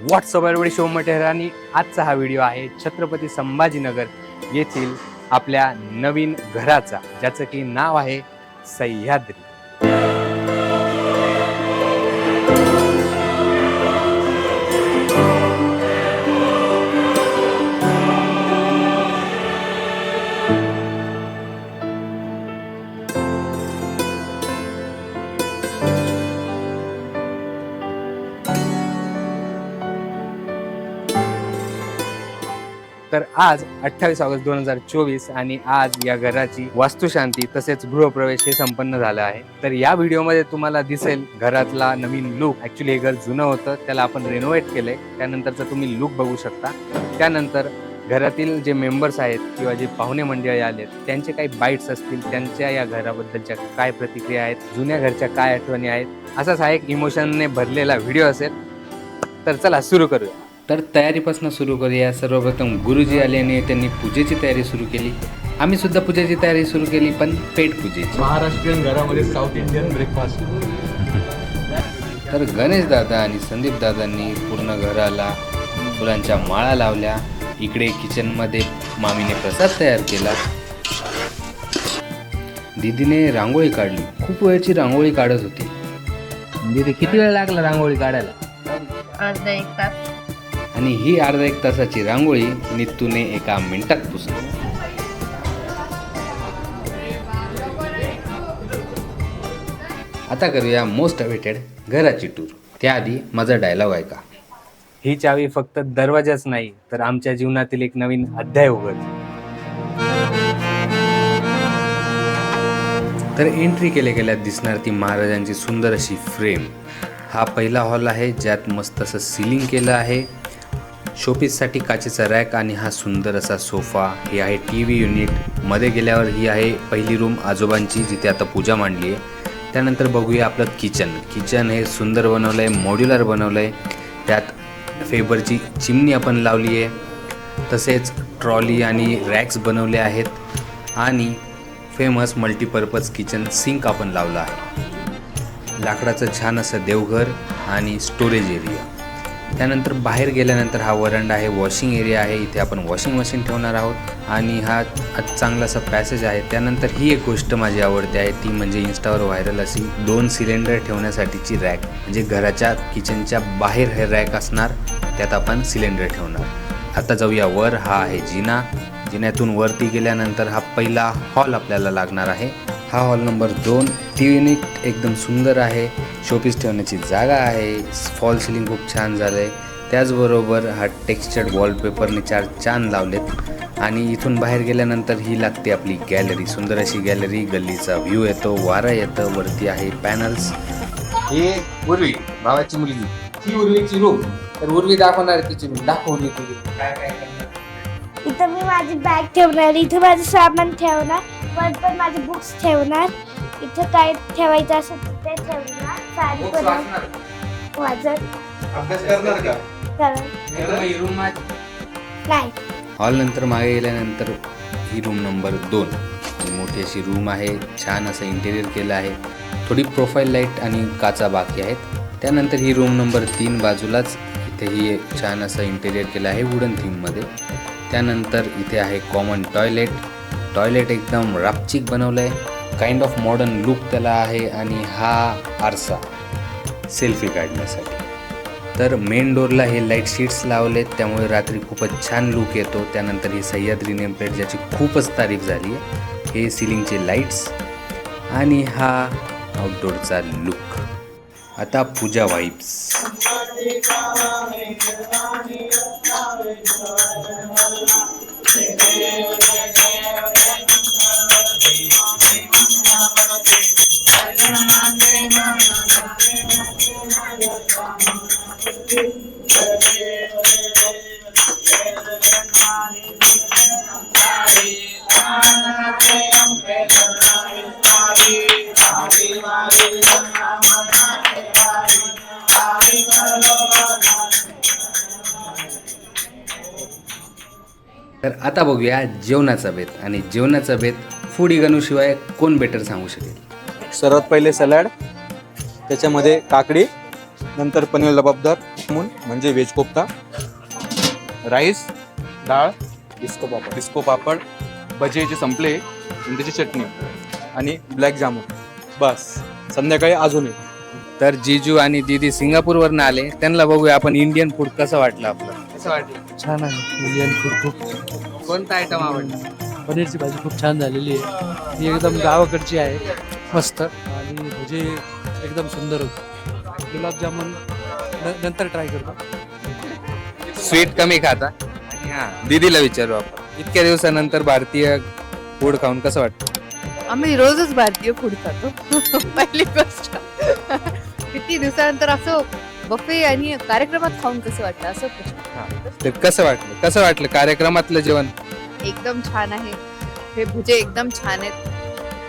WhatsApp एवढी show material आणि आजचा हा व्हिडिओ आहे छत्रपती संभाजीनगर येथील आपल्या नवीन घराचा ज्याचं की नाव आहे सह्याद्री. तर आज अठ्ठावीस ऑगस्ट दोन हजार चोवीस आणि आज या घराची वास्तुशांती तसेच गृहप्रवेश हे संपन्न झालं आहे. तर या व्हिडिओमध्ये तुम्हाला दिसेल घरातला नवीन लुक ऍक्च्युली हे घर जुनं होतं त्याला आपण रेनोव्हेट केलंय. त्यानंतरचं तुम्ही लुक बघू शकता. त्यानंतर घरातील जे मेंबर्स आहेत किंवा जे पाहुणे मंडळी आलेत त्यांचे काही बाईट्स असतील त्यांच्या या घराबद्दलच्या काय प्रतिक्रिया आहेत जुन्या घरच्या काय आठवणी आहेत असाच हा एक इमोशनने भरलेला व्हिडिओ असेल. तर चला सुरू करूया. तर तयारीपासून सुरू करूया. सर्वप्रथम गुरुजी आले आणि त्यांनी पूजेची तयारी सुरू केली. आम्ही सुद्धा पूजेची तयारी सुरू केली पण पेट पूजेची. महाराष्ट्रीयन घरामध्ये साऊथ इंडियन ब्रेकफास्ट तर गणेश दादा आणि संदीप दादांनी पूर्ण घराला फुलांच्या माळा लावल्या. इकडे किचनमध्ये मामीने प्रसाद तयार केला. दीदीने रांगोळी काढली. खूप वेळची रांगोळी काढत होती. दीदी किती वेळ लागला रांगोळी काढायला? अर्धा एक तास. आणि ही अर्धा एक तासाची रांगोळी नितूने एका मिनिटात पुसली. आता करूया मोस्ट अवेटेड घराची टूर त्याआधी माझा डायलॉग ऐका. ही चावी फक्त दरवाजाच नाही तर आमच्या जीवनातील एक नवीन अध्याय उघड तर एंट्री केल्या गेल्या दिसणार ती महाराजांची सुंदर अशी फ्रेम हा पहिला हॉल आहे ज्यात मस्त असं सिलिंग केलं आहे. शोपीससाठी काचेचा रॅक आणि हा सुंदर असा सोफा. हे आहे टी व्ही युनिट. मध्ये गेल्यावर ही आहे पहिली रूम आजोबांची जिथे आता पूजा मांडली आहे. त्यानंतर बघूया आपलं किचन. किचन हे सुंदर बनवलं आहे मॉड्युलर बनवलं आहे त्यात फेबरची चिमणी आपण लावली आहे. तसेच ट्रॉली आणि रॅक्स बनवले आहेत. आणि फेमस मल्टीपर्पज किचन सिंक आपण लावला आहे. लाकडाचं छान असं देवघर आणि स्टोरेज एरिया त्यानंतर बाहेर गेल्यानंतर हा वरंडा आहे वॉशिंग एरिया आहे. इथे आपण वॉशिंग मशीन ठेवणार आहोत. आणि हा चांगलासा पॅसेज आहे. त्यानंतर ही एक गोष्ट माझी आवडते आहे. ती म्हणजे इन्स्टावर व्हायरल अशी दोन सिलेंडर ठेवण्यासाठीची रॅक म्हणजे घराच्या किचनच्या बाहेर हे रॅक असणार. त्यात आपण सिलेंडर ठेवणार. आता जाऊया. वर हा आहे जिना. जिन्यातून वरती गेल्यानंतर हा पहिला हॉल आपल्याला लागणार आहे. हा हॉल नंबर दोन. टी युनिट एकदम सुंदर आहे. शोपीस ठेवण्याची जागा आहे. फॉल सिलिंग खूप छान झालं आहे त्याचबरोबर हा टेक्स्चर्ड वॉलपेपरने चार चान लावलेत. आणि इथून बाहेर गेल्यानंतर ही लागते आपली गॅलरी सुंदर अशी गॅलरी गल्लीचा व्ह्यू येतो वारा येतं. वरती आहे पॅनल्स हे उर्वी भावाची मुलगी. ती उर्वीची रूम तर उर्वी दाखवणार तिची रूम दाखवली तुझी. काय काय करणार इथं मी माझी बॅग ठेवणार. इथं माझं सामान ठेवणार. वर पण माझे बुक्स ठेवणार. इथं काय ठेवायचं असेल तर ते ठेवणार साडी Books पण वाचणार. वाजत अभ्यास करणार का? कारण नाही. हॉल नंतर मागे गेल्यानंतर ही रूम नंबर दोन. ही मोठी अशी रूम आहे. छान असं इंटेरियर केलं आहे. थोडी प्रोफाईल लाइट आणि काचा बाकी आहेत. त्यानंतर ही रूम नंबर तीन बाजूलाच इथेही एक छान असं इंटेरियर केलं आहे वुडन थीममध्ये त्यानंतर इथे आहे कॉमन टॉयलेट टॉयलेट एकदम रापचिक बनवलं आहे काइंड ऑफ मॉडर्न लुक त्याला आहे आणि हा आरसा. सेल्फी काढण्यासाठी. तर मेन डोरला हे लाइट शीट्स लावलेत त्यामुळे रात्री खूपच छान लुक येतो. त्यानंतर ही सह्याद्री नेम प्लेट ज्याची खूपच तारीफ झाली आहे हे सिलिंगचे लाईट्स आणि हा आउटडोरचा लुक आता पूजा वाईब्स तर आता बघूया जेवणाचा बेत. आणि जेवणाचा बेत फूडी गणूशिवाय कोण बेटर सांगू शकेल? सर्वात पहिले सलाड त्याच्यामध्ये काकडी नंतर पनीर लबाबदार मून म्हणजे व्हेज कोफ्ता राईस डाळ डिस्को पापड. डिस्को पापड भजे जे संपले आणि त्याची चटणी आणि ब्लॅक जामून. बस. संध्याकाळी अजून एक. तर जिजू आणि दीदी सिंगापूरवरनं आले. त्यांना बघूया आपण इंडियन फूड कसं वाटलं आपलं. कसं वाटलं? छान आहे. इंडियन फूड खूप कोणता आयटम आवडला? पनीरची भाजी खूप छान झालेली आहे. ती एकदम गावाकडची आहे. मस्त. आणि भजी एकदम सुंदर होती. गुलाबजामुन न- नंतर ट्राय करतो. स्वीट कमी खाता. आणि हा. दीदीला विचारू आपण. इतक्या दिवसानंतर भारतीय फूड खाऊन कसं वाटतं? आम्ही रोजच भारतीय फूड खातो. पहिली गोष्ट. किती दिवसानंतर असं बफे आणि कार्यक्रमात खाऊन कसं वाटतं असं प्रश्न. तर कसं वाटलं? कसं वाटलं? कार्यक्रमातलं जेवण? एकदम छान आहे. हे भुजे एकदम छान आहेत.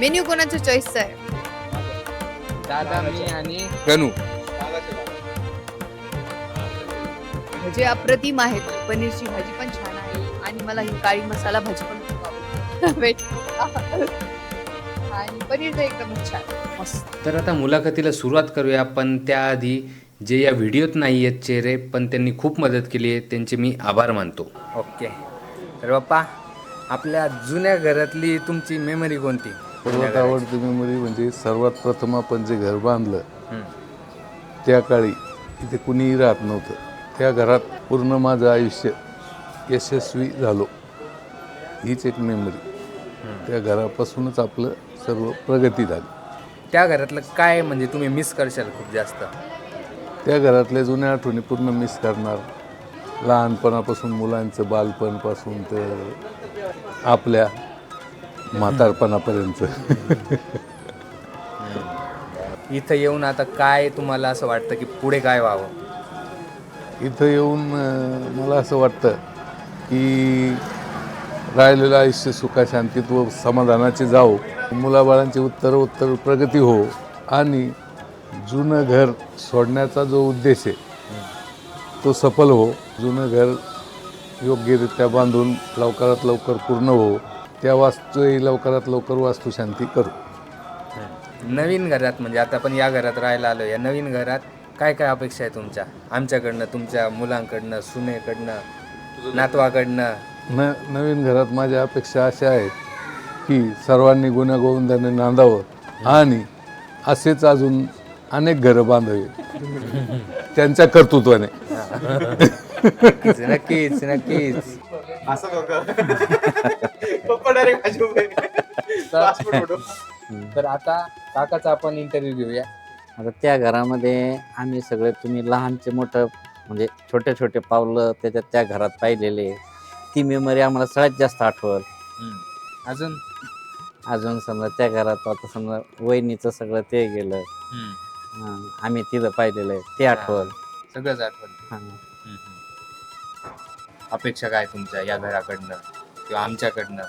मेन्यू कोणाच्या चॉईसचा आहे? दादा मी आणि गणू. भजे अप्रतिम आहेत. पनीरची भाजी पण छान आहे. आणि मला ही काळी मसाला भाजी पण खूप आवडते. Wait. आणि पनीर तर एकदमच छान. तर आता मुलाखतीला सुरुवात करूया पण त्याआधी जे या व्हिडिओत नाही आहेत चेहरे पण त्यांनी खूप मदत केली आहे. त्यांचे मी आभार मानतो. ओके. तर बाप्पा आपल्या जुन्या घरातली तुमची मेमरी कोणती? सर्वात आवडती मेमरी म्हणजे सर्वात प्रथम आपण जे घर बांधलं. त्या काळी इथे कुणीही राहत नव्हतं. त्या घरात पूर्ण माझं आयुष्य यशस्वी झालो. हीच एक मेमरी त्या घरापासूनच आपलं सर्व प्रगती झाली. त्या घरातलं काय म्हणजे तुम्ही मिस करशाल खूप जास्त? त्या घरातल्या जुन्या आठवणी पूर्ण मिस करणार. लहानपणापासून मुलांचं बालपणपासून तर आपल्या म्हातारपणापर्यंत. इथं येऊन आता काय तुम्हाला असं वाटतं की पुढे काय व्हावं? इथं येऊन अं, मला असं वाटतं की राहिलेलं आयुष्य सुखाशांतीत व समाधानाचे जाओ मुलाबाळांची उत्तर उत्तर प्रगती हो आणि जुनं घर सोडण्याचा जो उद्देश आहे तो सफल हो. जुनं घर योग्यरित्या बांधून लवकरात लवकर पूर्ण हो. त्या वास्तूही लवकरात लवकर वास्तुशांती करू. नवीन घरात म्हणजे आता आपण या घरात राहायला आलो या नवीन घरात काय काय अपेक्षा आहे तुमच्या? आमच्याकडनं तुमच्या मुलांकडनं सुनेकडनं नातवाकडनं? न नवीन घरात माझ्या अपेक्षा अशा आहेत की सर्वांनी गुण्यागोविंदाने नांदावं आणि असेच अजून अनेक घरं बांधावी त्यांच्या कर्तृत्वाने. नक्कीच नक्कीच असं तर आता काकाचा आपण इंटरव्ह्यू घेऊया. आता त्या घरामध्ये आम्ही सगळे तुम्ही लहानचे मोठं म्हणजे छोटे छोटे पावलं त्याच्यात त्या घरात पाहिलेले. ती मेमरी आम्हाला सगळ्यात जास्त आठवल. अजून? अजून समजा त्या घरात आता समजा वहिनीचं सगळं ते गेलं. हं, आम्ही तिथं पाहिलेलं आहे. ते आठवल. सगळंच आठवण हं. अपेक्षा काय तुमच्या या घराकडनं किंवा आमच्याकडनं?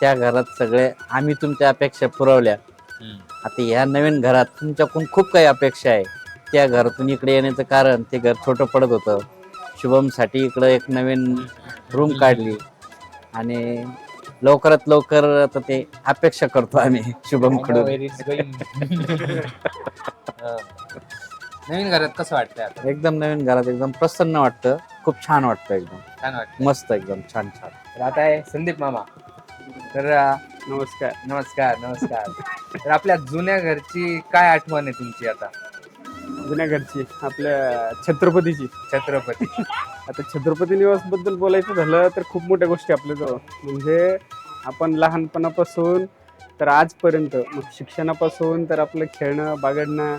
त्या घरात सगळे आम्ही तुमच्या अपेक्षा पुरवल्या. आता ह्या नवीन घरात तुमच्याकडून खूप काही अपेक्षा आहे. त्या घरातून इकडे येण्याचं कारण ते घर छोटं पडत होतं. शुभमसाठी इकडं एक नवीन रूम काढली. आणि लवकरात लवकर आता ते अपेक्षा करतो आम्ही शुभमकडून नवीन घरात कसं वाटतंय आता? एकदम नवीन घरात एकदम प्रसन्न वाटतं. खूप छान वाटतं एकदम. छान वाटतं मस्त एकदम छान छान. तर आता आहे संदीप मामा. तर अं, नमस्कार. नमस्कार नमस्कार. तर आपल्या जुन्या घरची काय आठवण आहे तुमची आता? जुन्या घरची आपल्या छत्रपतीची. छत्रपती. आता छत्रपती निवासबद्दल बोलायचं झालं तर खूप मोठ्या गोष्टी आपल्याजवळ. म्हणजे आपण लहानपणापासून तर आजपर्यंत मग शिक्षणापासून तर आपलं खेळणं बागडणं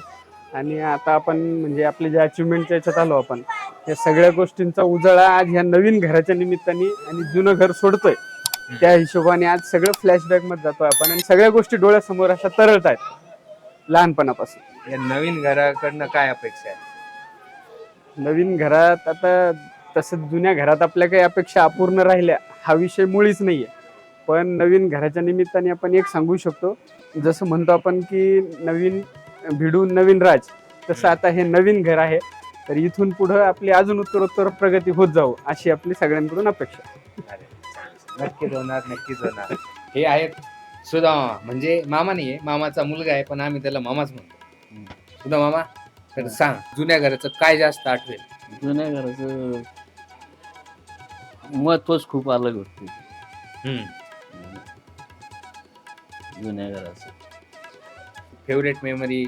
आणि आता आपण म्हणजे आपले जे अचिव्हमेंटच्या याच्यात आलो आपण या सगळ्या गोष्टींचा उजाळा आज ह्या नवीन घराच्या निमित्ताने आणि जुनं घर सोडतोय. त्या हिशोबाने आज सगळं फ्लॅशबॅकमध्ये जातोय आपण आणि सगळ्या गोष्टी डोळ्यासमोर अशा तरळत आहेत लहानपणापासून. या नवीन घराकडनं काय अपेक्षा आहे? नवीन घरात आता तसं जुन्या घरात आपल्या काही अपेक्षा अपूर्ण राहिल्या हा विषय मुळीच नाहीये. पण नवीन घराच्या निमित्ताने आपण एक सांगू शकतो जसं म्हणतो आपण की नवीन भिडून नवीन राज तसं आता हे नवीन घर आहे तर इथून पुढं आपली अजून उत्तरोत्तर प्रगती होत जाऊ अशी आपली सगळ्यांकडून अपेक्षा अरे, नक्कीच होणार नक्कीच होणार. हे आहेत सुधा मामा म्हणजे मामा नाही आहे मामाचा मुलगा आहे पण आम्ही त्याला मामाच म्हणतो. सुधा मामा? तर सांग जुन्या घराचं काय जास्त आठवेल? जुन्या घराचं महत्वच खूप अलग होते. जुन्या घराचं. फेवरेट मेमरी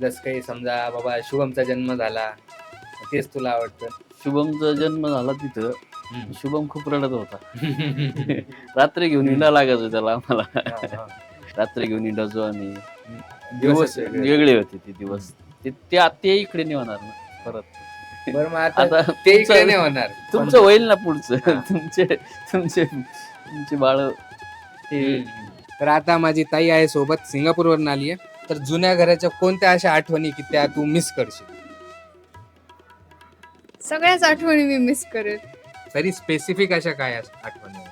जसं काही समजा बाबा शुभमचा जन्म झाला तेच तुला आवडतं? शुभमचा जन्म झाला तिथं. शुभम खूप रडत होता. रात्री घेऊन हिंडा लागायचो त्याला आम्हाला. रात्री घेऊन हिंडायचो आणि दिवस वेगळे. होते ते दिवस. ते ते ते इकडे नाही होणार ना परत. बरं मग आता आता ते इकडे नाही होणार. तुमचं होईल ना पुढचं. हा. तुमचे तुमचे तुमचे बाळ ते तर आता माझी ताई आहे सोबत सिंगापूरवरून आली आहे. तर जुन्या घराच्या कोणत्या अशा आठवणी की त्या तू मिस करशील? सगळ्याच आठवणी मी मिस करेन तरी स्पेसिफिक अशा काय अस- आठवणी आहेत?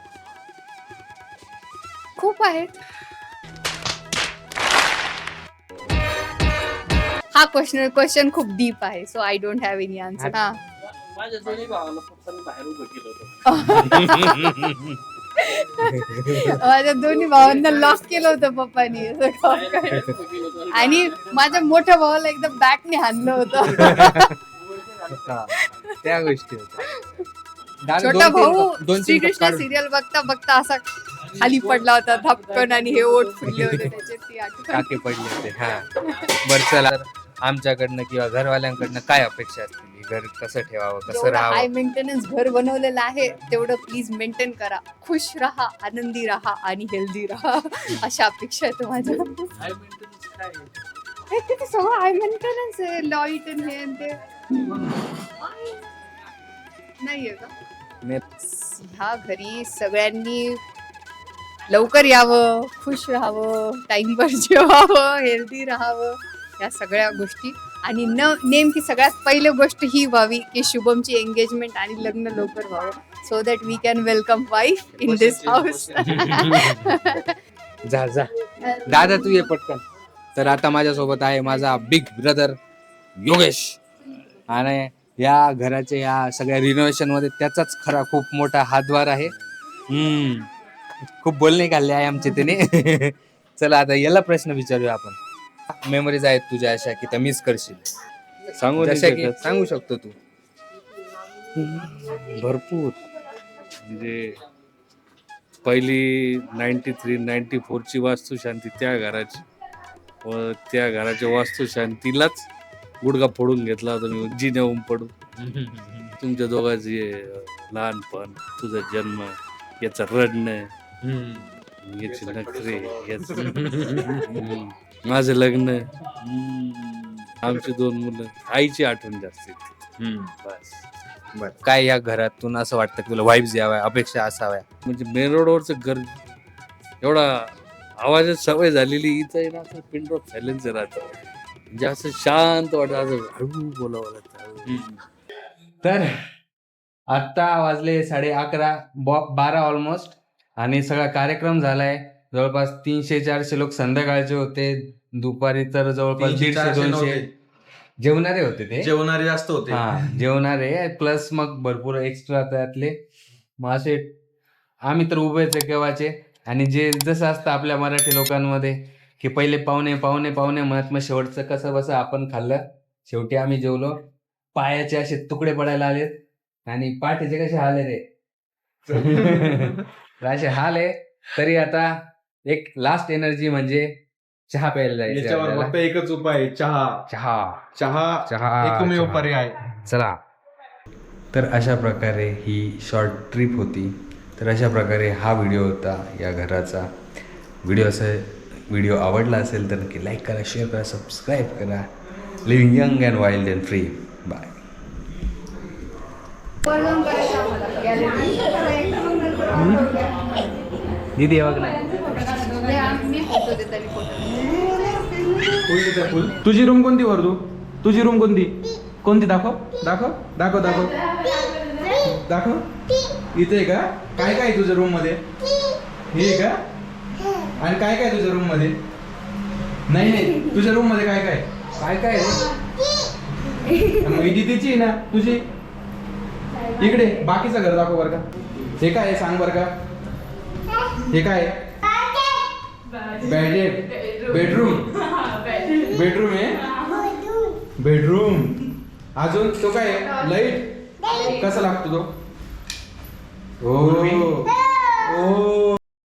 खूप आहेत. हा क्वेश्चन क्वेश्चन खूप डीप आहे. So I don't have any answer हा. माझ्या दोन्ही भावाला पप्पांनी बाहेर उभं केलं होतं. माझ्या दोन्ही भावांना लॉक केलं होतं पप्पानी. असं. आणि माझ्या मोठ्या भावाला एकदम बॅटने हाणलं होतं. हा, त्या गोष्टी होत्या. दादा, छोटा दोन भाऊ दोन तीन श्रीकृष्ण काढून. सिरियल बघता बघता असा खाली पडला होता धपकन आणि हे ओठ फुटले होते त्याचे. ती आठवण. टाके पडले होते हा. बर चला. आमच्याकडनं किंवा घरवाल्यांकडनं काय अपेक्षा असतील घर कसं ठेवावं कसं जेवढं हाय राहावं? मेंटेनन्स घर बनवलेलं आहे तेवढं प्लीज मेंटेन करा. खुश राहा आनंदी राहा आणि हेल्दी राहा. अशा अपेक्षा आहेत माझ्या. हे सगळं हाय मेंटेनन्स आहे. लाइट आणि हे आणि ते. नाहीये का? नाही. ह्या घरी सगळ्यांनी लवकर यावं खुश राहावं टाइमवर जेवावं हेल्दी राहावं. या सगळ्या गोष्टी. आणि न नेमकी सगळ्यात पहिली गोष्ट ही व्हावी की शुभमची एंगेजमेंट आणि लग्न लवकर व्हावं. So that we can welcome wife in this house जा जा. दादा तू ये पटकन. तर आता माझ्यासोबत आहे माझा बिग ब्रदर योगेश. आणि या घराच्या या सगळ्या रिनोव्हेशनमध्ये त्याचाच खरा खूप मोठा हातभार आहे. हम्म. खूप बोलणे काढले आहे आमचे त्याने चला आता याला प्रश्न विचारूया आपण. मेमरीज आहेत तुझ्या अशा की त्या मिस करशील. सांगू नाही जशा की शकत. सांगू शकतो तू. भरपूर. म्हणजे पहिली नाईन्टी थ्री नाईन्टी फोरची वास्तुशांती त्या घराची. व त्या घराच्या वास्तुशांतीलाच गुडगा फोडून घेतला होता मी जिन्याहून पडून. तुमच्या दोघांचे अं, लहानपण तुझा जन्म याचं रडणं याचे नखरे याच हम्म. माझं लग्न. आमची दोन मुलं. आईची आठवण जास्त येते. बस. बर. काय या घरातून असं वाटतं की तुला वाईब्स याव्या अपेक्षा असाव्या म्हणजे मेन रोडवरचं घर एवढा आवाजात सवय झालेली इथं आहे ना असं पिन ड्रॉप सायलेन्स राहतं. म्हणजे असं शांत वाटत असं हळू बोलावं लागतं. हळू. तर आत्ता वाजले साडे अकरा बारा ऑलमोस्ट आणि सगळा कार्यक्रम झालाय. जवळपास तीनशे चारशे लोक संध्याकाळचे होते. दुपारी तर जवळपास तीनशे, दीडशे चारशे दोनशे नव्हते. जेवणारे होते ते. जेवणारे जास्त होते. हा जेवणारे. प्लस मग भरपूर एक्स्ट्रा त्यातले. मग असे आम्ही तर उभेच आहे केव्हाचे. आणि जे जसं असतं आपल्या मराठी लोकांमध्ये की पहिले पाहुणे पाहुणे पाहुणे म्हणत मग शेवटचं कसं बसं आपण खाल्लं? शेवटी आम्ही जेवलो. पायाचे असे तुकडे पडायला आलेत. आणि पाठीचे कसे हाल आहे रे? तर असे हाल आहे. तरी आता एक लास्ट एनर्जी म्हणजे चहा प्यायला जायचं याच्यावर आपल्याला. फक्त एकच उपाय आहे, चहा. चहा. चहा चहा एकमेव चहा. पर्याय. चला. तर अशा प्रकारे ही शॉर्ट ट्रिप होती. तर अशा प्रकारे हा व्हिडिओ होता या घराचा. व्हिडिओ असं व्हिडिओ आवडला असेल तर नक्की लाईक करा शेअर करा सबस्क्राईब करा. Living young and wild and free by दीदी बघ ना. तुझी रूम कोणती वर तू तुझी रूम कोणती? कोणती? दाखव. दाखव. दाखव दाखव. दाखव. इथे आहे का? काय काय आहे तुझ्या रूममध्ये? हे आहे का? आणि काय काय तुझ्या रूममध्ये? नाही नाही. तुझ्या रूममध्ये काय काय? काय काय मग दीदीची आहे ना तुझी. इकडे बाकीचं घर दाखव बरं का. हे काय आहे? सांग बरं का. हे काय बेड बेडरूम बेडरूम आहे? बेडरूम. अजून तो काय लाइट? कसा लागतो तो? हो ओ.